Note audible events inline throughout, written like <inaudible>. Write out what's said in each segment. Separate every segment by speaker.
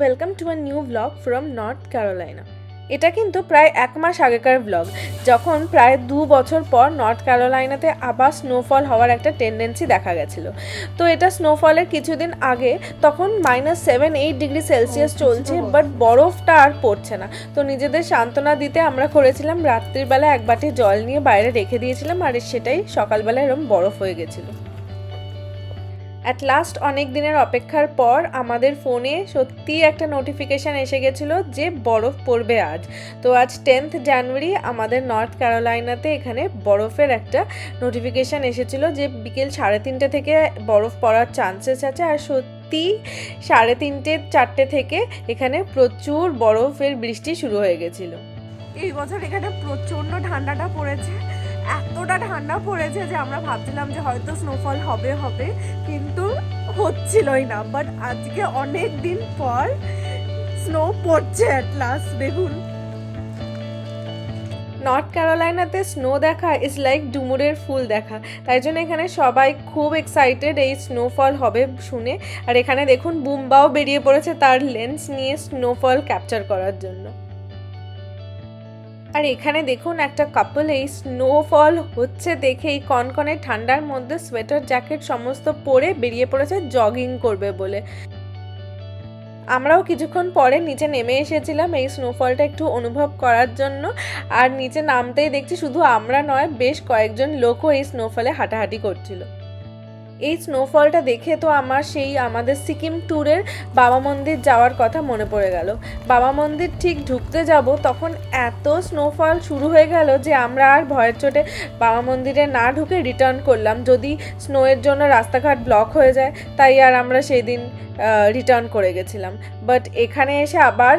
Speaker 1: Welcome to a new blog from North Carolina এটা কিন্তু প্রায় এক মাস আগেকার ব্লগ যখন প্রায় দু বছর পর নর্থ ক্যারোলাইনাতে আবার স্নোফল হওয়ার একটা টেন্ডেন্সি দেখা গেছিল। তো এটা স্নোফলের কিছুদিন আগে তখন minus seven eight degree Celsius চলছে বাট বরফটা আর পড়ছে না। তো নিজেদের সান্ত্বনা দিতে আমরা করেছিলাম রাত্রিবেলা এক বাটি জল নিয়ে বাইরে রেখে দিয়েছিলাম আর সেটাই সকালবেলা এরকম বরফ হয়ে গেছিল। অ্যাট লাস্ট অনেক দিনের অপেক্ষার পর আমাদের ফোনে সত্যিই একটা নোটিফিকেশান এসে গেছিল যে বরফ পড়বে আজ। তো আজ টেন্থ জানুয়ারি আমাদের নর্থ ক্যারোলাইনাতে এখানে বরফের একটা নোটিফিকেশান এসেছিল যে বিকেল সাড়ে তিনটে থেকে বরফ পড়ার চান্সেস আছে। আর সত্যি সত্যি সাড়ে তিনটে, চারটে থেকে এখানে প্রচুর বরফের বৃষ্টি শুরু হয়ে গেছিল।
Speaker 2: এই বছর এখানে প্রচণ্ড ঠান্ডাটা পড়েছে। এতটা ঠান্ডা পড়েছে যে আমরা ভাবছিলাম যে হয়তো স্নোফল হবে হবে, কিন্তু হচ্ছিলই না। বাট আজকে অনেক দিন পর স্নো পড়ছে অ্যাট লাস্ট দেখুন।
Speaker 1: নর্থ ক্যারোলাইনাতে স্নো দেখা ইজ লাইক ডুমুরের ফুল দেখা। তাই জন্য এখানে সবাই খুব এক্সাইটেড এই স্নোফল হবে শুনে। আর এখানে দেখুন বুম্বাও বেরিয়ে পড়েছে তার লেন্স নিয়ে স্নোফল ক্যাপচার করার জন্য। আর এখানে দেখুন একটা কাপল এই স্নোফল হচ্ছে দেখে এই কনকনে ঠান্ডার মধ্যে সোয়েটার জ্যাকেট সমস্ত পরে বেরিয়ে পড়েছে জগিং করবে বলে। আমরাও কিছুক্ষণ পরে নিচে নেমে এসেছিলাম এই স্নোফলটা একটু অনুভব করার জন্য। আর নিচে নামতেই দেখছি শুধু আমরা নয়, বেশ কয়েকজন লোকও এই স্নোফলে হাঁটাহাঁটি করছিল। এই স্নোফলটা দেখে তো আমার সেই আমাদের সিকিম ট্যুরের বাবা মন্দির যাওয়ার কথা মনে পড়ে গেল। বাবা মন্দির ঠিক ঢুকতে যাব তখন এত স্নোফল শুরু হয়ে গেল যে আমরা আর ভয়ের চোটে বাবা মন্দিরে না ঢুকে রিটার্ন করলাম। যদি স্নোয়ের জন্য রাস্তাঘাট ব্লক হয়ে যায়, তাই আর আমরা সেই দিন রিটার্ন করে গেছিলাম। বাট এখানে এসে আবার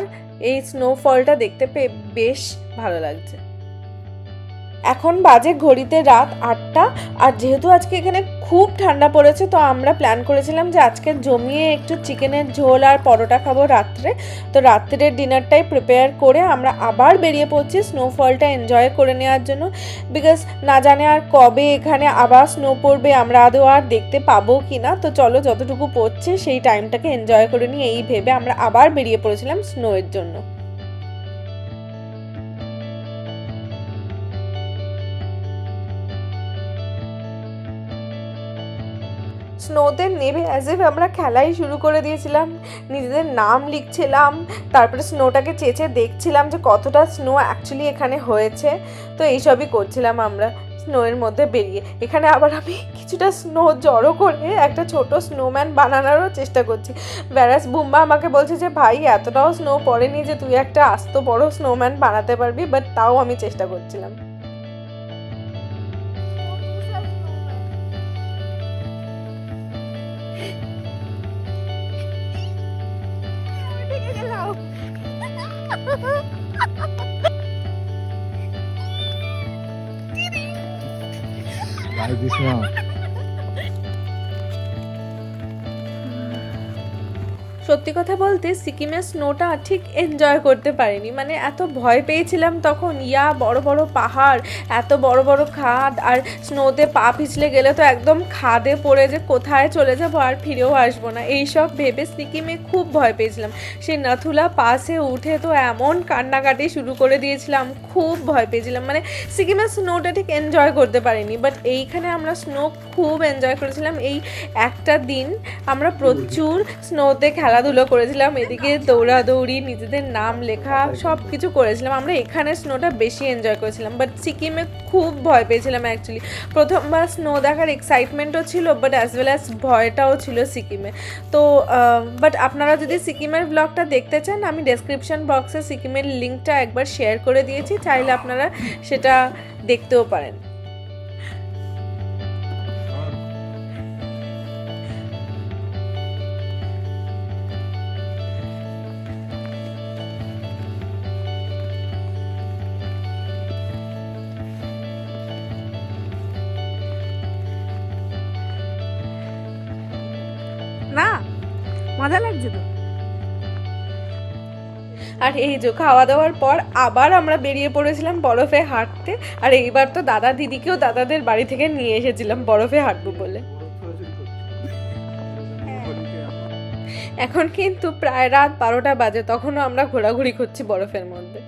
Speaker 1: এই স্নোফলটা দেখতে পেয়ে বেশ ভালো লাগছে। এখন বাজে ঘড়িতে রাত আটটা আর যেহেতু আজকে এখানে খুব ঠান্ডা পড়েছে, তো আমরা প্ল্যান করেছিলাম যে আজকে জমিয়ে একটু চিকেনের ঝোল আর পরোটা খাব রাত্রে। তো রাত্রের ডিনারটাই প্রিপেয়ার করে আমরা আবার বেরিয়ে পড়ছি স্নোফলটা এনজয় করে নেওয়ার জন্য। বিকজ না জানে আর কবে এখানে আবার স্নো পড়বে, আমরা আদৌ আর দেখতে পাবো কি না তো চলো যতটুকু পড়ছে সেই টাইমটাকে এনজয় করে নিই, এই ভেবে আমরা আবার বেরিয়ে পড়েছিলাম স্নোয়ের জন্য। স্নোতে নেমে অ্যাজ এফ আমরা খেলাই শুরু করে দিয়েছিলাম। নিজেদের নাম লিখছিলাম, তারপরে স্নোটাকে চেঁচে দেখছিলাম যে কতটা স্নো অ্যাকচুয়ালি এখানে হয়েছে। তো এইসবই করছিলাম আমরা স্নোয়ের মধ্যে বেরিয়ে। এখানে আবার আমি কিছুটা স্নো জড়ো করে একটা ছোট স্নোম্যান বানানোরও চেষ্টা করছি। ব্যারাস বুম্বা আমাকে বলছে যে, ভাই, এতটাও স্নো পড়েনি যে তুই একটা আস্ত বড় স্নোম্যান বানাতে পারবি বাট তাও আমি চেষ্টা করছিলাম।
Speaker 3: 这是什么？
Speaker 1: সত্যি কথা বলতে সিকিমের স্নোটা ঠিক এনজয় করতে পারিনি। মানে এত ভয় পেয়েছিলাম তখন, ইয়া, বড় বড় পাহাড়, এত বড় বড় খাদ, আর স্নোতে পা পিছলে গেলে তো একদম খাদে পড়ে যে কোথায় চলে যাব আর ফিরেও আসব না। এইসব ভেবে সিকিমে খুব ভয় পেয়েছিলাম। সেই নাথুলা পাশে উঠে তো এমন কান্নাকাটি শুরু করে দিয়েছিলাম, খুব ভয় পেয়েছিলাম। মানে সিকিমের স্নোটা ঠিক এনজয় করতে পারিনি বাট এইখানে আমরা স্নো খুব এনজয় করেছিলাম। এই একটা দিন আমরা প্রচুর স্নোতে খেলাধুলো করেছিলাম, এদিকে দৌড়াদৌড়ি, নিজেদের নাম লেখা সব কিছু করেছিলাম। আমরা এখানে স্নোটা বেশি এনজয় করেছিলাম বাট সিকিমে খুব ভয় পেয়েছিলাম অ্যাকচুয়ালি প্রথমবার স্নো দেখার এক্সাইটমেন্টও ছিল বাট অ্যাজ ওয়েল অ্যাজ ভয়টাও ছিল সিকিমে। তো বাট আপনারা যদি সিকিমের ব্লগটা দেখতে চান, আমি ডেসক্রিপশন বক্সে সিকিমের লিঙ্কটা একবার শেয়ার করে দিয়েছি, চাইলে আপনারা সেটা দেখতেও পারেন।
Speaker 2: মজা লাগছে তো?
Speaker 1: আর এই যে খাওয়া দাওয়ার পর আবার আমরা বেরিয়ে পড়েছিলাম বরফে হাঁটতে, আর এইবার তো দাদা দিদিকেও দাদাদের বাড়ি থেকে নিয়ে এসেছিলাম বরফে হাঁটবো বলে। এখন কিন্তু প্রায় রাত বারোটা বাজে, তখনও আমরা ঘোরাঘুরি করছি বরফের মধ্যে।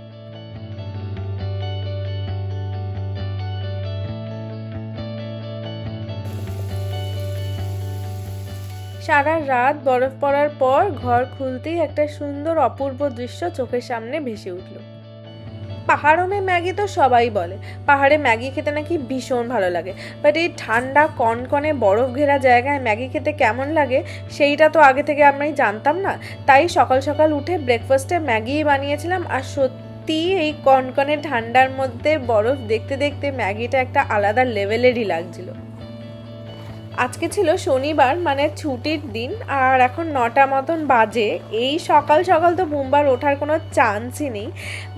Speaker 1: সারা রাত বরফ পড়ার পর ঘর খুলতেই একটা সুন্দর অপূর্ব দৃশ্য চোখের সামনে ভেসে উঠল। পাহাড়ও মে ম্যাগি তো সবাই বলে। পাহাড়ে ম্যাগি খেতে নাকি ভীষণ ভালো লাগে। বাট এই ঠান্ডা, কনকনে, বরফ ঘেরা জায়গায় ম্যাগি খেতে কেমন লাগে সেইটা তো আগে থেকে আমি জানতাম না। তাই সকাল সকাল উঠে ব্রেকফাস্টে ম্যাগি বানিয়েছিলাম আর সত্যি এই কনকনে ঠান্ডার মধ্যে বরফ দেখতে দেখতে ম্যাগিটা একটা আলাদা লেভেলেরই লাগছিল। আজকে ছিল শনিবার মানে ছুটির দিন, আর এখন নটা মতন বাজে। এই সকাল সকাল তো বুমবার ওঠার কোনো চান্সই নেই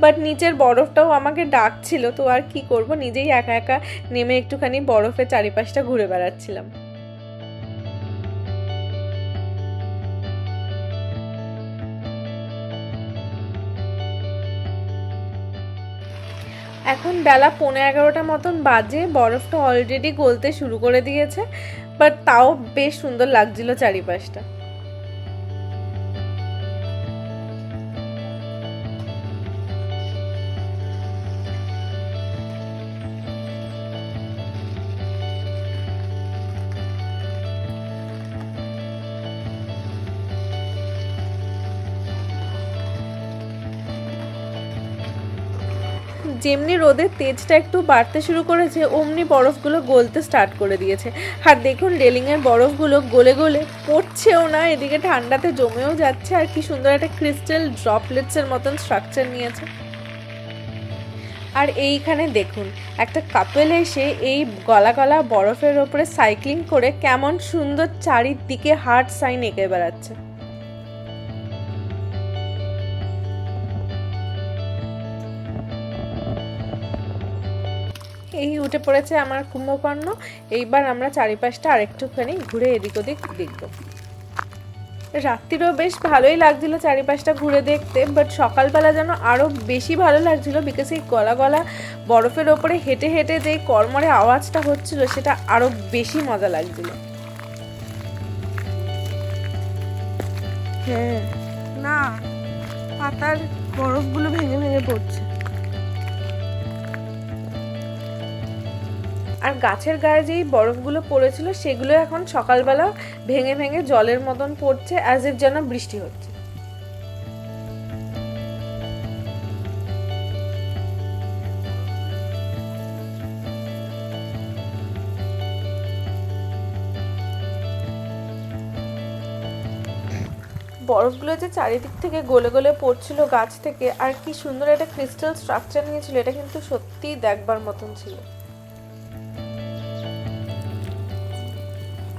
Speaker 1: বাট নিচের বরফটাও আমাকে ডাকছিল, তো আর কি করব? নিজেই একা একা নেমে একটুখানি বরফের চারিপাশটা ঘুরে বেড়াচ্ছিলাম। এখন বেলা পনেরো এগারোটা মতন বাজে, বরফটা অলরেডি গলতে শুরু করে দিয়েছে। বাট তাও বেশ সুন্দর লাগছিল চারিপাশটা। যেমনি রোদের তেজটা একটু বাড়তে শুরু করেছে, অমনি বরফগুলো গলতে স্টার্ট করে দিয়েছে। আর দেখুন, রেলিংয়ের বরফগুলো গলে গলে পড়ছেও না, এদিকে ঠান্ডাতে জমেও যাচ্ছে, আর কি সুন্দর একটা ক্রিস্টাল ড্রপলেটসের মতন স্ট্রাকচার নিয়েছে। আর এইখানে দেখুন, একটা কাপেল এসে এই গলা গলা বরফের ওপরে সাইক্লিং করে কেমন সুন্দর চারিদিকে হার্ট সাইন এঁকে বেড়াচ্ছে। এই উঠে পড়েছে আমার কুম্ভকর্ণ। এইবার আমরা চারিপাশটা আরেকটুখানি ঘুরে এদিক ওদিক দেখব। রাত্রিরও বেশ ভালোই লাগছিল চারিপাশটা ঘুরে দেখতে বাট সকালবেলা যেন আরও বেশি ভালো লাগছিল বিকজ এই গলা গলা বরফের ওপরে হেঁটে হেঁটে যেই কর্মরে আওয়াজটা হচ্ছিল, সেটা আরও বেশি মজা লাগছিল।
Speaker 2: হ্যাঁ না, পাতার বরফগুলো ভেঙে ভেঙে পড়ছে।
Speaker 1: আর গাছের গায়ে যেই বরফগুলো পড়েছিল, সেগুলো এখন সকালবেলা ভেঙে ভেঙে জলের মতন পড়ছে অ্যাজ ইফ যেন বৃষ্টি হচ্ছে। বরফগুলো যে চারিদিক থেকে গলে গলে পড়ছিল গাছ থেকে, আর কি সুন্দর একটা ক্রিস্টাল স্ট্রাকচার নিয়েছিল, এটা কিন্তু সত্যিই দেখবার মতন ছিল।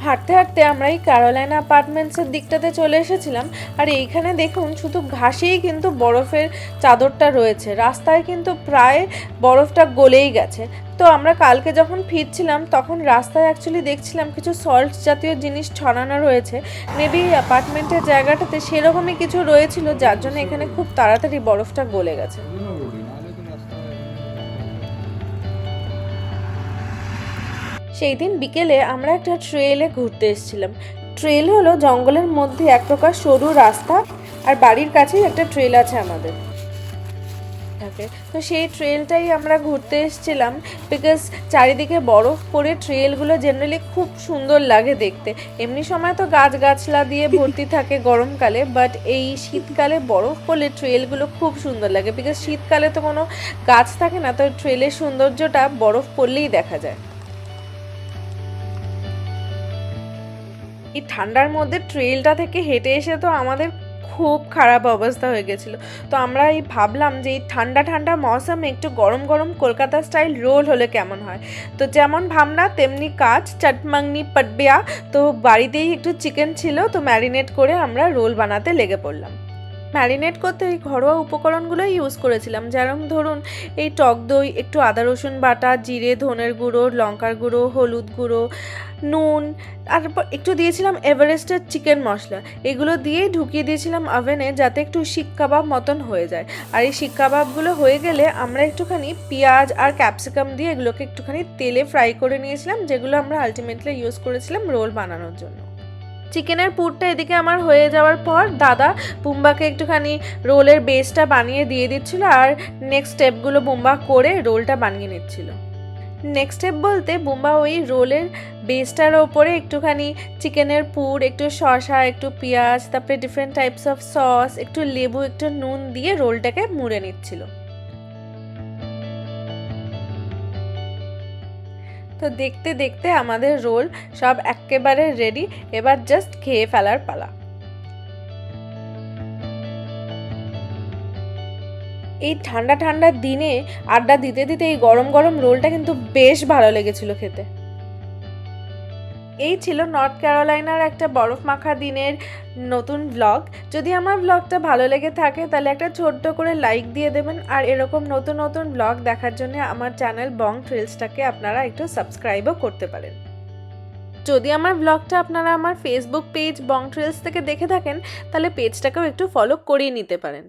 Speaker 1: হাঁটতে হাঁটতে আমরা এই ক্যারোলাইনা অ্যাপার্টমেন্টসের দিকটাতে চলে এসেছিলাম। আর এইখানে দেখুন, শুধু ঘাসেই কিন্তু বরফের চাদরটা রয়েছে। রাস্তায় কিন্তু প্রায় বরফটা গলেই গেছে। তো আমরা কালকে যখন ফিরছিলাম, তখন রাস্তায় অ্যাকচুয়ালি দেখছিলাম কিছু সল্ট জাতীয় জিনিস ছড়ানো রয়েছে। মেবি অ্যাপার্টমেন্টের জায়গাটাতে সেরকমই কিছু রয়েছিল, যার জন্য এখানে খুব তাড়াতাড়ি বরফটা গলে গেছে। সেই দিন বিকেলে আমরা একটা ট্রেলে ঘুরতে এসেছিলাম। ট্রেল হলো জঙ্গলের মধ্যে এক প্রকার সরু রাস্তা আর বাড়ির কাছেই একটা ট্রেল আছে আমাদের। থাকে তো সেই ট্রেলটাই আমরা ঘুরতে এসেছিলাম বিকজ চারিদিকে বরফ পড়ে ট্রেলগুলো জেনারেলি খুব সুন্দর লাগে দেখতে। এমনি সময় তো গাছ গাছলা দিয়ে ভর্তি <laughs> থাকে গরমকালে বাট এই শীতকালে বরফ পড়লে ট্রেলগুলো খুব সুন্দর লাগে বিকজ শীতকালে তো কোনো গাছ থাকে না তো ট্রেলের সৌন্দর্যটা বরফ পড়লেই দেখা যায়। এই ঠান্ডার মধ্যে ট্রেলটা থেকে হেঁটে এসে তো আমাদের খুব খারাপ অবস্থা হয়ে গেছিল। তো আমরা এই ভাবলাম যে এই ঠান্ডা ঠান্ডা মৌসুমে, একটু গরম গরম কলকাতা স্টাইল রোল হলে কেমন হয়? তো যেমন ভাবনা, তেমনি কাজ, চটমাংনি, পটবিয়া। তো বাড়িতেই একটু চিকেন ছিল, তো ম্যারিনেট করে আমরা রোল বানাতে লেগে পড়লাম। ম্যারিনেট করতে এই ঘরোয়া উপকরণগুলোই ইউজ করেছিলাম। যেরকম ধরুন, এই টক দই, একটু আদা, রসুন বাটা, জিরে, ধনের গুঁড়ো, লঙ্কার গুঁড়ো, হলুদ গুঁড়ো, নুন, তারপর একটু দিয়েছিলাম এভারেস্টের চিকেন মশলা। এগুলো দিয়েই ঢুকিয়ে দিয়েছিলাম ওভেনে যাতে একটু শিক কাবাব মতন হয়ে যায়। আর এই শিক কাবাবগুলো হয়ে গেলে আমরা একটুখানি পেঁয়াজ আর ক্যাপসিকাম দিয়ে এগুলোকে একটুখানি তেলে ফ্রাই করে নিয়েছিলাম, যেগুলো আমরা আলটিমেটলি ইউজ করেছিলাম রোল বানানোর জন্য। চিকেনের পুরটা এদিকে আমার হয়ে যাওয়ার পর দাদা বুম্বাকে একটুখানি রোলের বেসটা বানিয়ে দিয়ে দিচ্ছিল আর নেক্সট স্টেপগুলো বুম্বা করে রোলটা বানিয়ে নিচ্ছিল। নেক্সট স্টেপ বলতে বুম্বা ওই রোলের বেসটার ওপরে একটুখানি চিকেনের পুর, একটু শসা, একটু পেঁয়াজ, তারপরে ডিফারেন্ট টাইপস অফ সস একটু লেবু, একটু নুন দিয়ে রোলটাকে মুড়ে নিচ্ছিল। তো দেখতে দেখতে আমাদের রোল সব একেবারে রেডি এবার জাস্ট খেয়ে ফেলার পালা। এই ঠান্ডা ঠান্ডা দিনে আড্ডা দিতে দিতে এই গরম গরম রোলটা কিন্তু বেশ ভালো লেগেছিল খেতে। এই ছিল নর্থ ক্যারোলাইনার একটা বরফ মাখা দিনের নতুন ব্লগ যদি আমার ব্লগটা ভালো লেগে থাকে, তাহলে একটা ছোট্ট করে লাইক দিয়ে দেবেন। আর এরকম নতুন নতুন ব্লগ দেখার জন্য আমার চ্যানেল বং ট্রেলসটাকে আপনারা একটু সাবস্ক্রাইবও করতে পারেন। যদি আমার ব্লগটা আপনারা আমার ফেসবুক পেজ বং ট্রেলস থেকে দেখে থাকেন, তাহলে পেজটাকেও একটু ফলো করিয়ে নিতে পারেন।